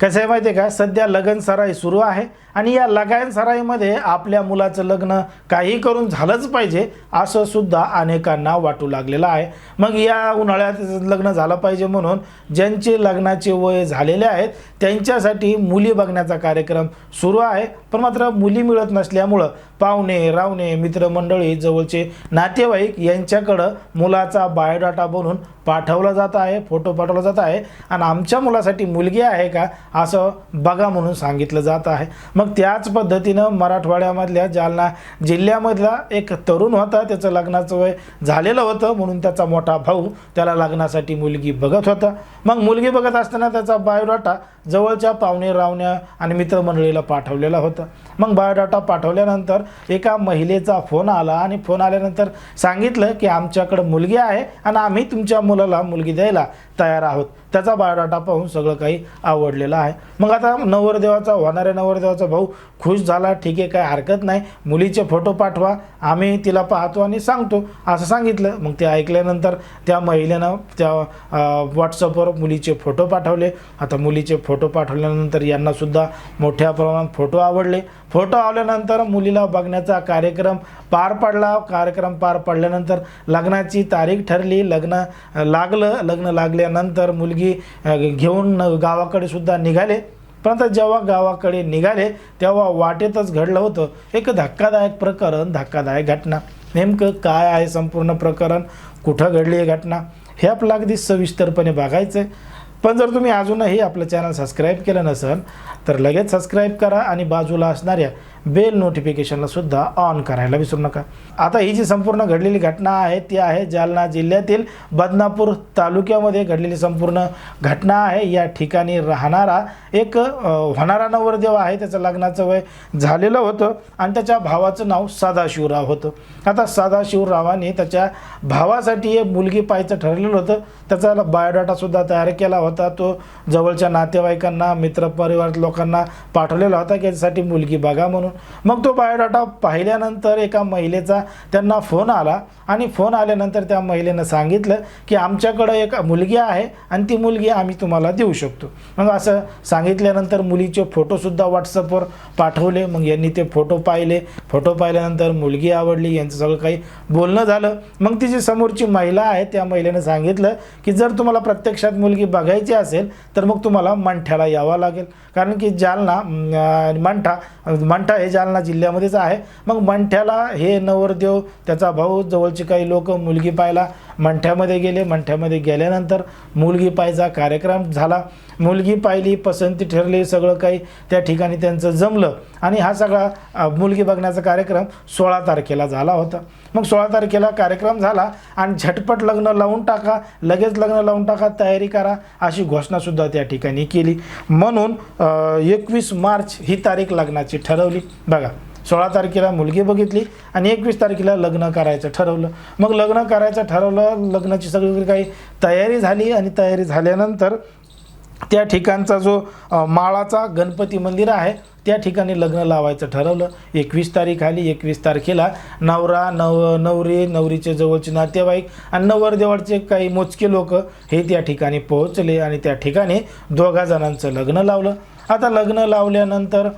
कसं आहे माहिती आहे का? सध्या लगन सराई सुरू आहे आणि या लगन सराईमध्ये आपल्या मुलाचं लग्न काही करून झालंच पाहिजे असं सुद्धा अनेकांना वाटू लागलेलं आहे. मग या उन्हाळ्यात लग्न झालं पाहिजे म्हणून ज्यांचे लग्नाचे वय झालेले आहेत त्यांच्यासाठी मुली बघण्याचा कार्यक्रम सुरू आहे. पण मात्र मुली मिळत नसल्यामुळं पाहुणे रावणे मित्रमंडळी जवळचे नातेवाईक यांच्याकडं मुलाचा बायोडाटा बनवून पाठवला जात आहे फोटो पाठवला जात आहे. आणि आमच्या मुलासाठी मुलगी आहे का? असं बघा म्हणून सांगितलं जात आहे. मग त्याच पद्धतीनं मराठवाड्यामधल्या जालना जिल्ह्यामधला एक तरुण होता त्याचं लग्नाचं वय झालेलं होतं म्हणून त्याचा मोठा भाऊ त्याला लग्नासाठी मुलगी बघत होता. मग मुलगी बघत असताना त्याचा बायोडाटा जवळच्या पाहुणे रावण्या आणि मित्रमंडळीला पाठवलेला होता. मग बायोडाटा पाठवल्यानंतर एका महिलेचा फोन आला आणि फोन आल्यानंतर सांगितलं की आमच्याकडं मुलगी आहे आणि आम्ही तुमच्या मुलाला मुलगी द्यायला तयार आहोत. त्याचा बायोडाटा पाहून सगळं काही आवडलेलं आहे. मग आता नवरदेवाचा होणाऱ्या नवरदेवाचा भाऊ खुश झाला ठीक आहे काय हरकत नाही. मुलीचे फोटो पाठवा आम्ही तिला पाहतो आणि सांगतो असं सांगितलं. मग ते ऐकल्यानंतर त्या महिलेनं त्या व्हॉट्सअपवर मुलीचे फोटो पाठवले. आता मुलीचे फोटो पाठवल्यानंतर यांनासुद्धा मोठ्या प्रमाणात फोटो आवडले. फोटो आवल्यानंतर मुलीला बघण्याचा कार्यक्रम पार पडला. कार्यक्रम पार पडल्यानंतर लग्नाची तारीख ठरली. लग्न लागलं. लग्न लागल्यानंतर मुलगी घेऊन गावाकडे सुद्धा निघाले. परंतु जेव्हा गावाकडे निघाले तेव्हा वाटेतच घडलं होतं. एक धक्कादायक प्रकरण धक्कादायक घटना. नेमकं काय आहे संपूर्ण प्रकरण? कुठं घडली आहे घटना? हे आपलं अगदी सविस्तरपणे बघायचं आहे पण जर तुम्ही अजूनही आपलं चॅनल सबस्क्राईब केलं नसेल तर लगेच सबस्क्राईब करा आणि बाजूला असणाऱ्या बेल नोटिफिकेशनला सुद्धा ऑन करायला विसरू नका. आता ही जी संपूर्ण घडलेली घटना आहे ती आहे जालना जिल्ह्यातील बदनापूर तालुक्यामध्ये घडलेली संपूर्ण घटना आहे. या ठिकाणी राहणारा एक होणारा नवरदेव आहे. त्याचं लग्नाचं वय झालेलं होतं आणि त्याच्या भावाचं नाव सदाशिवराव होतं. आता सदाशिवरावाने त्याच्या भावासाठी एक मुलगी पाहायचं ठरलेलं होतं. त्याचा बायोडाटासुद्धा तयार केला होता. तो जवळच्या नातेवाईकांना मित्रपरिवार लोकांना पाठवलेला होता की याच्यासाठी मुलगी बघा म्हणून. मग तो बायोडाटा पाहिल्यानंतर एका महिलेचा त्यांना फोन आला. आणि फोन आल्यानंतर त्या महिलेनं सांगितलं की आमच्याकडं एक मुलगी आहे आणि ती मुलगी आम्ही तुम्हाला देऊ शकतो. मग असं सांगितल्यानंतर मुलीचे फोटोसुद्धा व्हॉट्सअपवर पाठवले. मग यांनी ते फोटो पाहिले. फोटो पाहिल्यानंतर मुलगी आवडली. यांचं सगळं काही बोलणं झालं. मग ती जी समोरची महिला आहे त्या महिलेनं सांगितलं की जर तुम्हाला प्रत्यक्षात मुलगी बघायची असेल तर मग तुम्हाला मंठ्याला यावं लागेल. कारण की जालना मंठा मंठा हे जालना जिल्ह्यामध्येच आहे. मग मंठ्याला हे नवरदेव त्याचा भाऊ जवळचे काही लोक मुलगी पाहायला मंठ्यामध्ये गेले मंठ्यामध्ये गेल्यानंतर मुलगी पाहायचा कार्यक्रम झाला. मुलगी पाहिली पसंती ठरली सगळं काही त्या ठिकाणी त्यांचं जमलं. आणि हा सगळा मुलगी बघण्याचा कार्यक्रम सोळा तारखेला झाला होता. मग सोळा तारखेला कार्यक्रम झाला आणि झटपट लग्न लावून टाका लगेच लग्न लावून टाका तयारी करा अशी घोषणासुद्धा त्या ठिकाणी केली. म्हणून एकवीस मार्च ही तारीख लग्नाची ठरवली. बघा. सोळा तारखेला मुलगी बघितली आणि एकवीस तारखेला लग्न करायचं ठरवलं. मग लग्न करायचं ठरवलं लग्नाची सगळी काही तयारी झाली आणि तयारी झाल्यानंतर त्या ठिकाणचा जो माळाचा गणपती मंदिर आहे त्या ठिकाणी लग्न लावायचं ठरवलं. एकवीस तारीख आली एकवीस तारखेला नवरा नव नवरी नवरीचे जवळचे नातेवाईक आणि नवरदेवाडचे काही मोजके लोक हे त्या ठिकाणी पोहोचले आणि त्या ठिकाणी दोघा जणांचं लग्न लावलं. आता लग्न लावल्यानंतर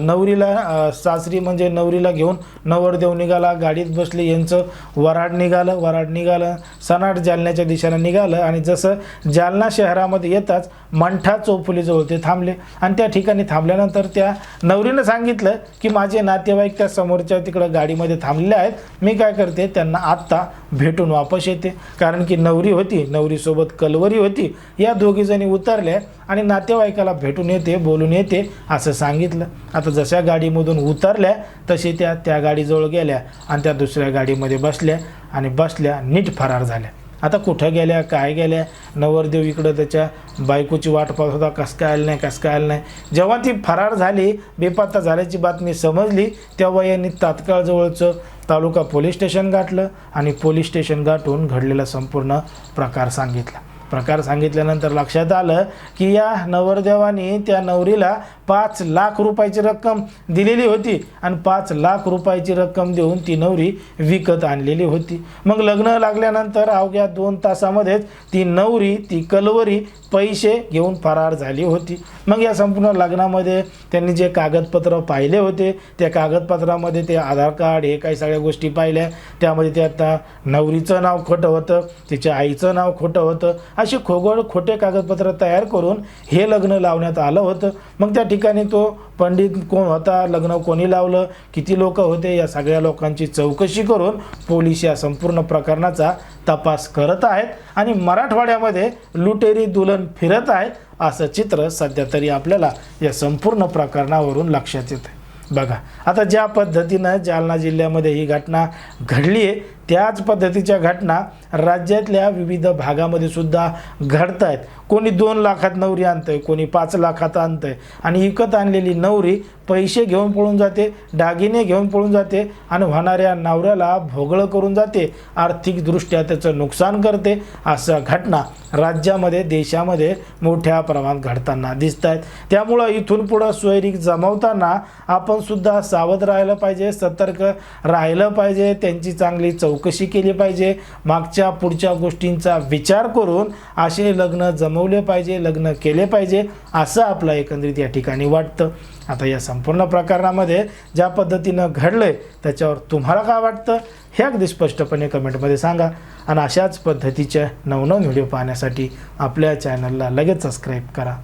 नवरीला सासरी म्हणजे नवरीला घेऊन नवरदेव निघाला गाडीत बसले यांचं वराड निघालं वराड निघालं सनाट जालन्याच्या दिशेनं निघालं आणि जसं जालना शहरामध्ये येताच मंठा चौफुलीजवळ ते थांबले. आणि त्या ठिकाणी थांबल्यानंतर त्या नवरीनं सांगितलं की माझे नातेवाईक त्या समोरच्या तिकडं गाडीमध्ये थांबलेले आहेत. मी काय करते त्यांना आत्ता भेटून वापस येते. कारण की नवरी होती नवरीसोबत कलवरी होती या दोघीजणी उतरल्या आणि नातेवाईकाला भेटून येते बोलून येते असं सांगितलं. आता जशा गाडीमधून उतरल्या तशी त्या त्या गाडीजवळ गेल्या आणि त्या दुसऱ्या गाडीमध्ये बसल्या आणि बसल्या नीट फरार झाल्या. आता कुठं गेल्या काय गेल्या? नवरदेव इकडं त्याच्या बायकोची वाट पाहत होता कसं काय आलं नाही कसं काय आलं नाही? जेव्हा ती फरार झाली बेपत्ता झाल्याची बातमी समजली तेव्हा यांनी तात्काळ जवळचं तालुका पोलीस स्टेशन गाठलं आणि पोलीस स्टेशन गाठून घडलेला संपूर्ण प्रकार सांगितला. प्रकार सांगितल्यानंतर लक्षात आलं की या नवरदेवानी त्या नवरीला पाच लाख रुपयाची रक्कम दिलेली होती आणि पाच लाख रुपयाची रक्कम देऊन ती नवरी विकत आणलेली होती. मग लग्न लागल्यानंतर अवघ्या दोन तासामध्येच ती नवरी ती कलवरी पैसे घेऊन फरार झाली होती. मग या संपूर्ण लग्नामध्ये त्यांनी जे कागदपत्र पाहिले होते त्या कागदपत्रामध्ये ते आधार कार्ड हे काही सगळ्या गोष्टी पाहिल्या. त्यामध्ये ते आता नवरीचं नाव खोटं होतं तिच्या आईचं नाव खोटं होतं. असे खोगोड खोटे कागदपत्र तयार करून हे लग्न लावण्यात आलं होतं. मग त्या ठिकाणी तो पंडित कोण होता लग्न कोणी लावलं किती लोक होते या सगळ्या लोकांची चौकशी करून पोलीस या संपूर्ण प्रकरणाचा तपास करत आहेत आणि मराठवाड्यामध्ये लुटेरी दुल्हन फिरत आहेत असं चित्र सध्या तरी आपल्याला या संपूर्ण प्रकरणावरून लक्षात येतं बघा आता ज्या पद्धतीनं जालना जिल्ह्यामध्ये ही घटना घडली आहे त्याच पद्धतीच्या घटना राज्यातल्या विविध भागामध्ये सुद्धा घडत आहेत कोणी दोन लाखात नवरी आणतंय कोणी पाच लाखात आणतंय. आणि विकत आणलेली नवरी पैसे घेऊन पळून जाते दागिने घेऊन पळून जाते आणि होणाऱ्या नवऱ्याला भोगळं करून जाते. आर्थिकदृष्ट्या त्याचं नुकसान करते. अशा घटना राज्यामध्ये देशामध्ये मोठ्या प्रमाणात घडताना दिसत आहेत त्यामुळं इथून पुढं सोयरीक जमवताना आपण सुद्धा सावध राहिलं पाहिजे सतर्क राहिलं पाहिजे. त्यांची चांगली चौकशी केली पाहिजे. मागच्या पुढच्या गोष्टींचा विचार करून असे लग्न जमवले पाहिजे लग्न केले पाहिजे असं आपलं एकंदरीत या ठिकाणी वाटतं. आता या संपूर्ण प्रकरणामध्ये ज्या पद्धतीनं घडलं आहे त्याच्यावर तुम्हाला काय वाटतं? हे अगदी स्पष्टपणे कमेंटमध्ये सांगा. आणि अशाच पद्धतीच्या नवनवीन व्हिडिओ पाहण्यासाठी आपल्या चॅनलला लगेच सबस्क्राईब करा.